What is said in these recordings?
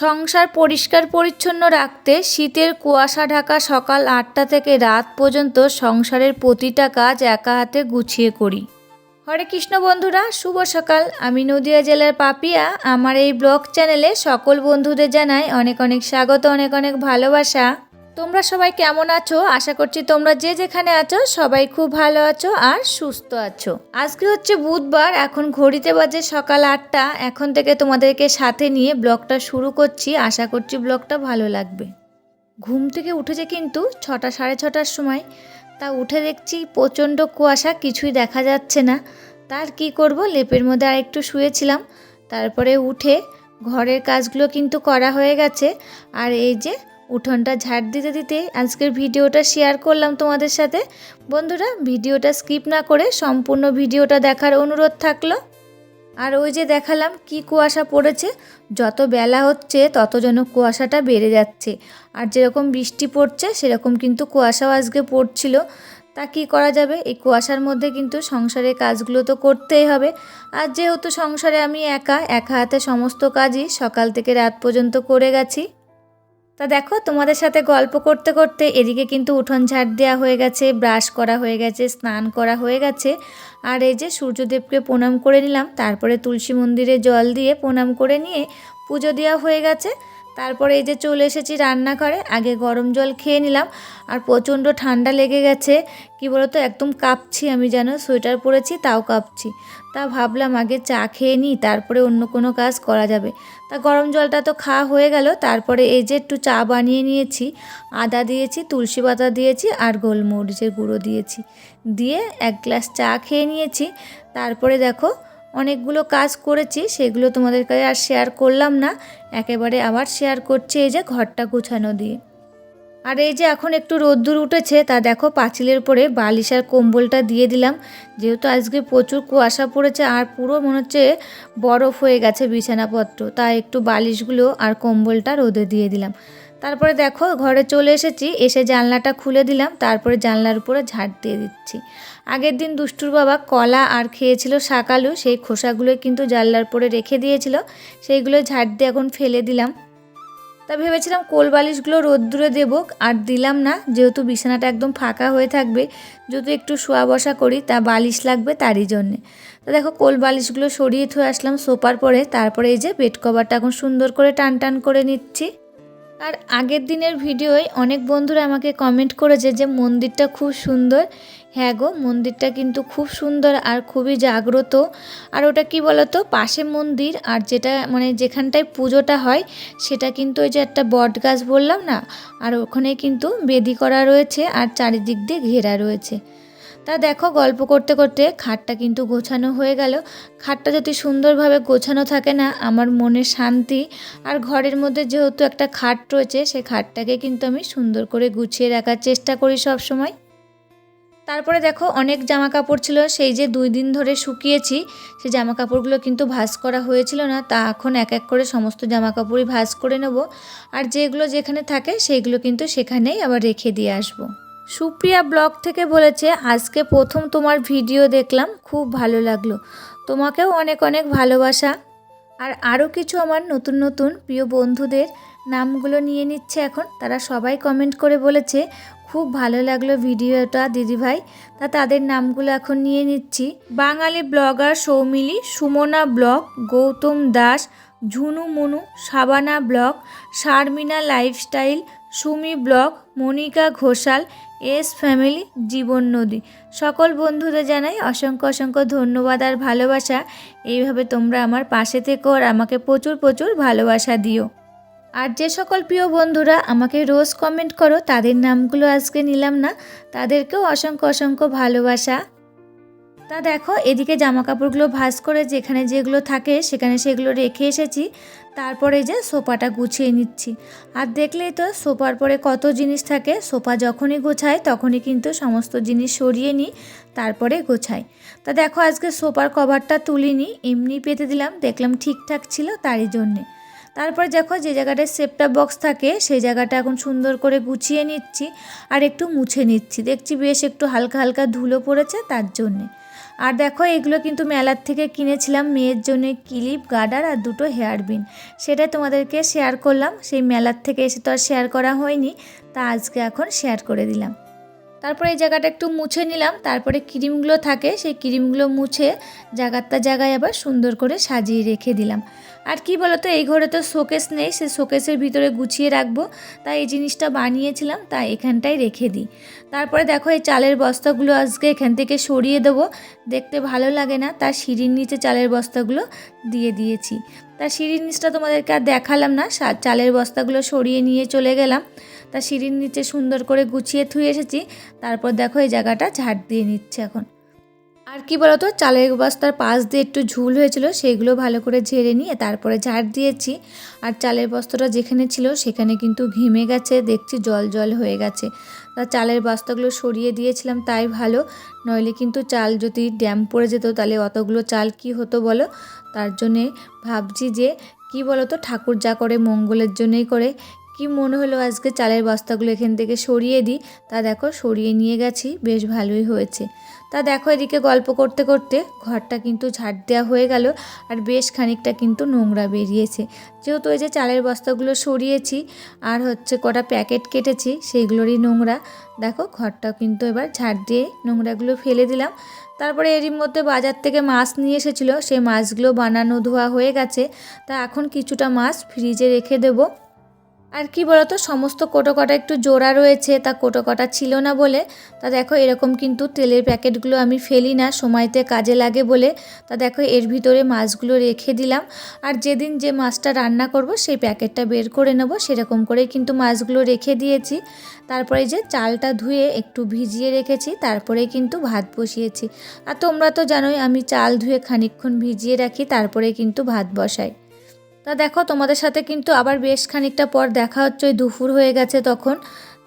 সংসার পরিষ্কার পরিচ্ছন্ন রাখতে শীতের কুয়াশা ঢাকা সকাল আটটা থেকে রাত পর্যন্ত সংসারের প্রতিটা কাজ একা হাতে গুছিয়ে করি। হরে কৃষ্ণ বন্ধুরা, শুভ সকাল। আমি নদিয়া জেলার পাপিয়া। আমার এই ব্লগ চ্যানেলে সকল বন্ধুদের জানাই অনেক অনেক স্বাগত, অনেক অনেক ভালোবাসা। তোমরা সবাই কেমন আছো? আশা করছি তোমরা যে যেখানে আছো, সবাই খুব ভালো আছো আর সুস্থ আছো। আজকে হচ্ছে বুধবার, এখন ঘড়িতে বাজে সকাল আটটা। এখন থেকে তোমাদেরকে সাথে নিয়ে ব্লগটা শুরু করছি। আশা করছি ব্লগটা ভালো লাগবে। ঘুম থেকে উঠেছে কিন্তু ছটা সাড়ে ছটার সময়। তা উঠে দেখছি প্রচণ্ড কুয়াশা, কিছুই দেখা যাচ্ছে না। তার কি করব? লেপের মধ্যে আর একটু শুয়েছিলাম। তারপরে উঠে ঘরের কাজগুলো কিন্তু করা হয়ে গেছে। আর এই যে উঠোনটা ঝাড় দিতে দিতে আজকের ভিডিওটা শেয়ার করলাম তোমাদের সাথে। বন্ধুরা, ভিডিওটা স্কিপ না করে সম্পূর্ণ ভিডিওটা দেখার অনুরোধ থাকল। আর ওই যে দেখালাম কি কুয়াশা পড়েছে, যত বেলা হচ্ছে তত যেন কুয়াশাটা বেড়ে যাচ্ছে। আর যেরকম বৃষ্টি পড়ছে, সেরকম কিন্তু কুয়াশাও আজকে পড়ছিল। তা কি করা যাবে? এই কুয়াশার মধ্যে কিন্তু সংসারের কাজগুলো তো করতেই হবে। আর যেহেতু সংসারে আমি একা একা হাতে সমস্ত কাজই সকাল থেকে রাত পর্যন্ত করে গেছি। তা দেখো, তোমাদের সাথে গল্প করতে করতে এদিকে কিন্তু উঠোন ঝাড় দেওয়া হয়ে গেছে, ব্রাশ করা হয়ে গেছে, স্নান করা হয়ে গেছে। আর এই যে সূর্যদেবকে প্রণাম করে নিলাম, তারপরে তুলসী মন্দিরে জল দিয়ে প্রণাম করে নিয়ে পুজো দেওয়া হয়ে গেছে। তারপরে এই যে চলে এসেছি রান্নাঘরে, আগে গরম জল খেয়ে নিলাম। আর প্রচণ্ড ঠান্ডা লেগে গেছে, কি বলতো, একদম কাঁপছি আমি যেন, সোয়েটার পরেছি, তাও কাঁপছি। তা ভাবলাম আগে চা খেয়ে নিই, তারপরে অন্য কোনো কাজ করা যাবে। তা গরম জলটা তো খাওয়া হয়ে গেল, তারপরে এই যে একটু চা বানিয়ে নিয়েছি। আদা দিয়েছি, তুলসী পাতা দিয়েছি, আর গোলমরিচের গুঁড়ো দিয়েছি। দিয়ে এক গ্লাস চা খেয়ে নিয়েছি। তারপরে দেখো অনেকগুলো কাজ করেছি, সেগুলো তোমাদের কাছে আর শেয়ার করলাম না। একেবারে আবার শেয়ার করছি এই যে ঘরটা গুছানো দিয়ে। আর এই যে এখন একটু রোদ্দুর উঠেছে, তা দেখো পাঁচিলের পরে বালিশ আর কম্বলটা দিয়ে দিলাম। যেহেতু আজকে প্রচুর কুয়াশা পড়েছে, আর পুরো মনে হচ্ছে বরফ হয়ে গেছে বিছানাপত্র। তাই একটু বালিশগুলো আর কম্বলটা রোদে দিয়ে দিলাম। তারপরে দেখো ঘরে চলে এসেছি, এসে জানলাটা খুলে দিলাম, তারপরে জানলার উপরে ঝাড় দিয়ে দিচ্ছি। আগের দিন দুষ্টুর বাবা কলা আর খেয়েছিল শাকালু সেই খোসাগুলো কিন্তু জানলার পরে রেখে দিয়েছিল, সেইগুলো ঝাড় দিয়ে এখন ফেলে দিলাম। তা ভেবেছিলাম কোল বালিশগুলো রোদ্দুরে দেবো, আর দিলাম না, যেহেতু বিছানাটা একদম ফাঁকা হয়ে থাকবে, যেহেতু একটু শোয়া বসা করি, তা বালিশ লাগবে তারই জন্যে। তো দেখো কোল বালিশগুলো সরিয়ে থয়ে আসলাম সোপার পরে, তারপরে এই যে বেড কভারটা এখন সুন্দর করে টান টান করে নিচ্ছি। আর আগের দিনের ভিডিওয় অনেক বন্ধুরা আমাকে কমেন্ট করেছে যে মন্দিরটা খুব সুন্দর। হ্যাঁ গো, মন্দিরটা কিন্তু খুব সুন্দর আর খুবই জাগ্রত। আর ওটা কি বলতো? পাশে মন্দির আর যেটা মানে যেখানটায় পুজোটা হয়, সেটা কিন্তু ওই যে একটা বট গাছ বললাম না? আর ওখানে কিন্তু বেদি করা রয়েছে আর চারিদিক দিয়ে ঘেরা রয়েছে। তা দেখো, গল্প করতে করতে খাটটা কিন্তু গোছানো হয়ে গেল। খাটটা যদি সুন্দরভাবে গোছানো থাকে না, আমার মনে শান্তি। আর ঘরের মধ্যে যেহেতু একটা খাট রয়েছে সেই খাটটাকে কিন্তু আমি সুন্দর করে গুছিয়ে রাখার চেষ্টা করি সব সময়। তারপরে দেখো, অনেক জামা কাপড় ছিল, সেই যে দুই দিন ধরে শুকিয়েছি সেই জামা কাপড়গুলো কিন্তু ভাজ করা হয়েছিল না। তা এখন এক এক করে সমস্ত জামা কাপড়ই ভাজ করে নেব। আর যেগুলো যেখানে থাকে, সেইগুলো কিন্তু সেখানেই আবার রেখে দিয়ে আসব। সুপ্রিয়া ব্লগ থেকে বলেছে, আজকে প্রথম তোমার ভিডিও দেখলাম, খুব ভালো লাগল। তোমাকেও অনেক অনেক ভালোবাসা। আর আরও কিছু আমার নতুন নতুন প্রিয় বন্ধুদের নামগুলো নিয়ে নিচ্ছে এখন। তারা সবাই কমেন্ট করে বলেছে, খুব ভালো লাগল ভিডিওটা, দিদিভাই। তা তাদের নামগুলো এখন নিয়ে নিচ্ছি। Bangali blogger Soumili, Sumana blog, Goutam Das, Jhunu Munu Sabana blog, Sharmina lifestyle, Sumi blog, Monika Ghoshal S family জীবন নদী। সকল বন্ধুদের জানাই অসংখ্য অসংখ্য ধন্যবাদ আর ভালোবাসা। এইভাবে তোমরা আমার পাশে থেকো আর আমাকে প্রচুর প্রচুর ভালোবাসা দিও। আর যে সকল প্রিয় বন্ধুরা আমাকে রোজ কমেন্ট করো, তাদের নামগুলো আজকে নিলাম না। তাদেরকেও অসংখ্য অসংখ্য ভালোবাসা। তা দেখো, এদিকে জামা কাপড়গুলো ভাজ করে যেখানে যেগুলো থাকে সেখানে সেগুলো রেখে এসেছি। তারপরে যে সোফাটা গুছিয়ে নিচ্ছি। আর দেখলেই তো সোফার পরে কত জিনিস থাকে, সোফা যখনই গোছায় তখনই কিন্তু সমস্ত জিনিস সরিয়ে নিই, তারপরে গোছাই। তা দেখো, আজকে সোফার কভারটা তুলিনি, এমনি পেতে দিলাম, দেখলাম ঠিকঠাক ছিল তারই জন্যে। তারপর দেখো, যে জায়গাটায় সেপটা বক্স থাকে সেই জায়গাটা এখন সুন্দর করে গুছিয়ে নিচ্ছি আর একটু মুছে নিচ্ছি। দেখছি বেশ একটু হালকা হালকা ধুলো পড়েছে তার জন্যে। আর দেখো, এগুলো কিন্তু মেলার থেকে কিনেছিলাম মেয়ের জন্য ক্লিপ গার্ডার আর দুটো হেয়ার বিন। সেটা তোমাদেরকে শেয়ার করলাম। সেই মেলার থেকে এসে তো আর শেয়ার করা হয়নি, তা আজকে এখন শেয়ার করে দিলাম। তারপরে এই জায়গাটা একটু মুছে নিলাম। তারপরে ক্রিমগুলো থাকে, সেই ক্রিমগুলো মুছে জায়গাটা জায়গায় আবার সুন্দর করে সাজিয়ে রেখে দিলাম। আর কি বলতো, এই ঘরে তো শোকেস নেই সে শোকেসের ভিতরে গুছিয়ে রাখব। তাই এই জিনিসটা বানিয়েছিলাম, তাই এখানটায় রেখে দিই। তারপরে দেখো এই চালের বস্তাগুলো আজকে এখান থেকে সরিয়ে দেবো। দেখতে ভালো লাগে না, তার সিঁড়ির নিচে চালের বস্তাগুলো দিয়ে দিয়েছি। তার সিঁড়ির নিচটা তোমাদেরকে আর দেখালাম না। চালের বস্তাগুলো সরিয়ে নিয়ে চলে গেলাম। তা সিঁড়ির নিচে সুন্দর করে গুছিয়ে থুয়ে এসেছি। তারপর দেখো এই জায়গাটা ঝাড় দিয়ে নিচ্ছে এখন। আর কি বলতো, চালের বস্তার পাশ দিয়ে একটু ঝুল হয়েছিল, সেগুলো ভালো করে ঝেড়ে নিয়ে তারপরে ঝাড় দিয়েছি। আর চালের বস্তাটা যেখানে ছিল, সেখানে কিন্তু ঘেমে গেছে, দেখছি জল জল হয়ে গেছে। তা চালের বস্তাগুলো সরিয়ে দিয়েছিলাম, তাই ভালো। নইলে কিন্তু চাল যদি ড্যাম পড়ে যেত, তাহলে অতগুলো চাল কি হতো বলো? তার জন্যে ভাবছি যে, কি বলো তো ঠাকুর যা করে মঙ্গলের জন্যই করে। কি মনে হলো আজকে চালের বস্তাগুলো এখান থেকে সরিয়ে দিই? তা দেখো, সরিয়ে নিয়ে গেছি, বেশ ভালোই হয়েছে। তা দেখো এদিকে গল্প করতে করতে ঘরটা কিন্তু ঝাড় দেওয়া হয়ে গেল আর বেশ খানিকটা কিন্তু নোংরা বেরিয়েছে। যেহেতু ওই যে চালের বস্তাগুলো সরিয়েছি আর হচ্ছে কটা প্যাকেট কেটেছি সেইগুলোরই নোংরা। দেখো ঘরটা কিন্তু এবার ঝাড় দিয়ে নোংরাগুলো ফেলে দিলাম। তারপরে এরই মধ্যে বাজার থেকে মাছ নিয়ে এসেছিল। সেই মাছগুলো বানানো ধোয়া হয়ে গেছে। তা এখন কিছুটা মাছ ফ্রিজে রেখে দেবো। আর কি বলতো, সমস্ত কোটো কটা একটু জোড়া রয়েছে, তা কোটো কটা ছিল না বলে, তা দেখো এরকম কিন্তু তেলের প্যাকেটগুলো আমি ফেলি না, সময়তে কাজে লাগে বলে, তা দেখো এর ভিতরে মাছগুলো রেখে দিলাম। আর যেদিন যে মাছটা রান্না করব, সেই প্যাকেটটা বের করে নেব, সেরকম করেই কিন্তু মাছগুলো রেখে দিয়েছি। তারপরে যে চালটা ধুয়ে একটু ভিজিয়ে রেখেছি, তারপরে কিন্তু ভাত বসিয়েছি। আর তোমরা তো জানোই, আমি চাল ধুয়ে খানিকক্ষণ ভিজিয়ে রাখি, তারপরে কিন্তু ভাত বসাই। তা দেখো, তোমাদের সাথে কিন্তু আবার বেশ খানিকটা পর দেখা হচ্ছে। ওই দুপুর হয়ে গেছে তখন।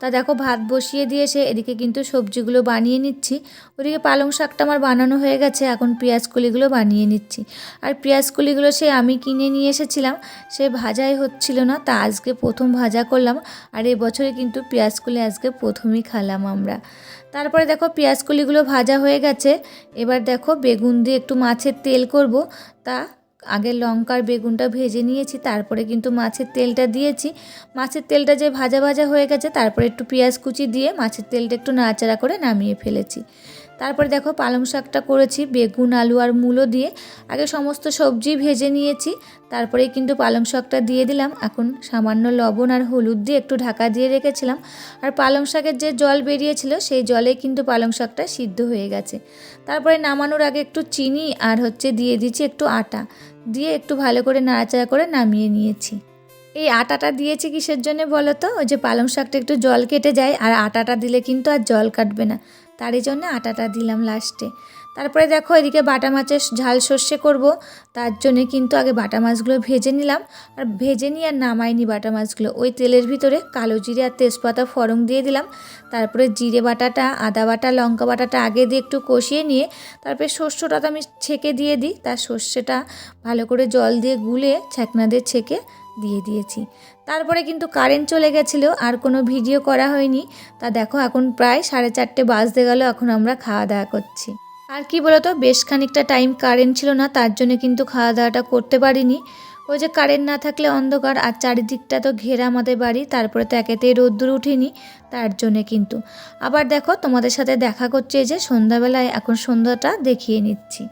তা দেখো, ভাত বসিয়ে দিয়েছে এদিকে কিন্তু সবজিগুলো বানিয়ে নিচ্ছি। ওদিকে পালং শাকটা আমার বানানো হয়ে গেছে, এখন কলিগুলো বানিয়ে নিচ্ছি। আর কলিগুলো সে আমি কিনে নিয়ে এসেছিলাম, সে ভাজাই হচ্ছিল না, তা আজকে প্রথম ভাজা করলাম। আর এবছরে কিন্তু কলি আজকে প্রথমেই খালাম আমরা। তারপরে দেখো কলিগুলো ভাজা হয়ে গেছে। এবার দেখো, বেগুন দিয়ে একটু মাছের তেল করব। তা আগে লঙ্কার বেগুনটা ভেজে নিয়েছি, তারপরে কিন্তু মাছের তেলটা দিয়েছি। মাছের তেলটা যে ভাজা ভাজা হয়ে গেছে, তারপরে একটু পেঁয়াজ কুচি দিয়ে মাছের তেলটা একটু নাড়াচাড়া করে নামিয়ে ফেলেছি। তারপরে দেখো পালং শাকটা করেছি, বেগুন, আলু আর মূলো দিয়ে। আগে সমস্ত সবজি ভেজে নিয়েছি, তারপরেই কিন্তু পালং শাকটা দিয়ে দিলাম। এখন সামান্য লবণ আর হলুদ দিয়ে একটু ঢাকা দিয়ে রেখেছিলাম। আর পালং শাকের যে জল বেরিয়েছিল, সেই জলে কিন্তু পালং শাকটা সিদ্ধ হয়ে গেছে। তারপরে নামানোর আগে একটু চিনি আর হচ্ছে দিয়ে দিচ্ছি একটু আটা। দিয়ে একটু ভালো করে নাড়াচাড়া করে নামিয়ে নিয়েছি। এই আটাটা দিয়েছি কিসের জন্য বলো তো? ওই যে পালং শাকটা একটু জল কেটে যায়, আর আটাটা দিলে কিন্তু আর জল কাটবে না। তারই জন্য আটাটা দিলাম লাস্টে তারপরে দেখো এদিকে বাটা মাছের ঝাল সর্ষে করব। তার জন্য কিন্তু আগে বাটা মাছগুলো ভেজে নিলাম। আর ভেজে নিয়ে আর নামাইনি বাটা মাছগুলো। ওই তেলের ভিতরে কালো জিরে আর তেজপাতা ফড়ং দিয়ে দিলাম। তারপরে জিরে বাটাটা, আদা বাটা, লঙ্কা বাটাটা আগে দিয়ে একটু কষিয়ে নিয়ে তারপরে শস্যটা তো আমি ছেঁকে দিয়ে দিই। তার সর্ষেটা ভালো করে জল দিয়ে গুলে ছ্যাকনা দিয়ে ছেঁকে দিয়ে দিয়েছি। তারপরে কিন্তু কারেন্ট চলে গেছিল, আর কোনো ভিডিও করা হয়নি। তা দেখো এখন প্রায় সাড়ে চারটে বাজতে গেল, এখন আমরা খাওয়া দাওয়া করছি। আর কি বলতো, বেশ খানিকটা টাইম কারেন্ট ছিল না, তার জন্য কিন্তু খাওয়া দাওয়াটা করতে পারিনি। ওই যে কারেন্ট না থাকলে অন্ধকার, আর চারিদিকটা তো ঘেরা আমাদের বাড়ি, তারপরে তো একেতেই রোদ্দুর উঠিনি, তার জন্যে কিন্তু। আবার দেখো, তোমাদের সাথে দেখা করছে যে সন্ধ্যাবেলায় এখন সন্ধ্যাটা দেখিয়ে নিচ্ছি।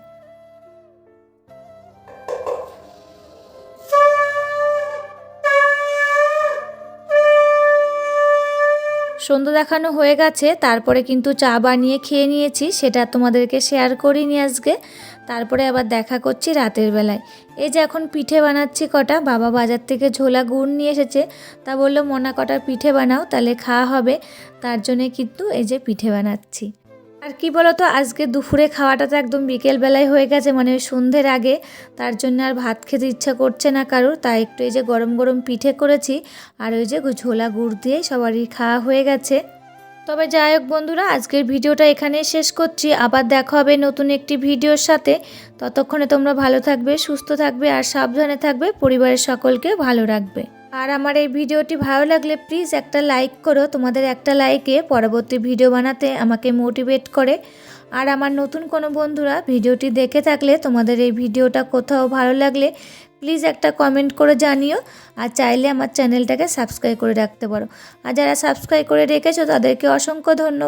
সন্ধ্যা দেখানো হয়ে গেছে, তারপরে কিন্তু চা বানিয়ে খেয়ে নিয়েছি, সেটা তোমাদেরকে শেয়ার করিনি আজকে। তারপরে আবার দেখা করছি রাতের বেলায়। এই যে এখন পিঠে বানাচ্ছি কটা, বাবা বাজার থেকে ঝোলা গুড় নিয়ে এসেছে, তা বলল, মনা কটা পিঠে বানাও, তাহলে খাওয়া হবে। তার জন্যে কিন্তু এই যে পিঠে বানাচ্ছি। আর কি বলতো, আজকে দুপুরে খাওয়াটা তো একদম বিকেলবেলায় হয়ে গেছে মানে সন্ধ্যের আগে। তার জন্য আর ভাত খেতে ইচ্ছা করছে না কারোর, তাই একটু এই যে গরম গরম পিঠে করেছি। আর ওই যে ঝোলা গুড় দিয়ে সবারই খাওয়া হয়ে গেছে। তবে যাই হোক বন্ধুরা, আজকের ভিডিওটা এখানে শেষ করছি। আবার দেখা হবে নতুন একটি ভিডিওর সাথে। ততক্ষণে তোমরা ভালো থাকবে, সুস্থ থাকবে আর সাবধানে থাকবে। পরিবারের সকলকে ভালো রাখবে। আর আমার এই ভিডিওটি ভালো লাগলে প্লিজ একটা লাইক করো। তোমাদের একটা লাইকে পরবর্তী ভিডিও বানাতে আমাকে মোটিভেট করে। আর আমার নতুন কোনো বন্ধুরা ভিডিওটি দেখে থাকলে তোমাদের এই ভিডিওটা কোথাও ভালো লাগলে প্লিজ একটা কমেন্ট করে জানিও আর চাইলে আমার চ্যানেলটাকে সাবস্ক্রাইব করে রাখতে পারো। আর যারা সাবস্ক্রাইব করে রেখেছো তাদেরকে অসংখ্য ধন্যবাদ।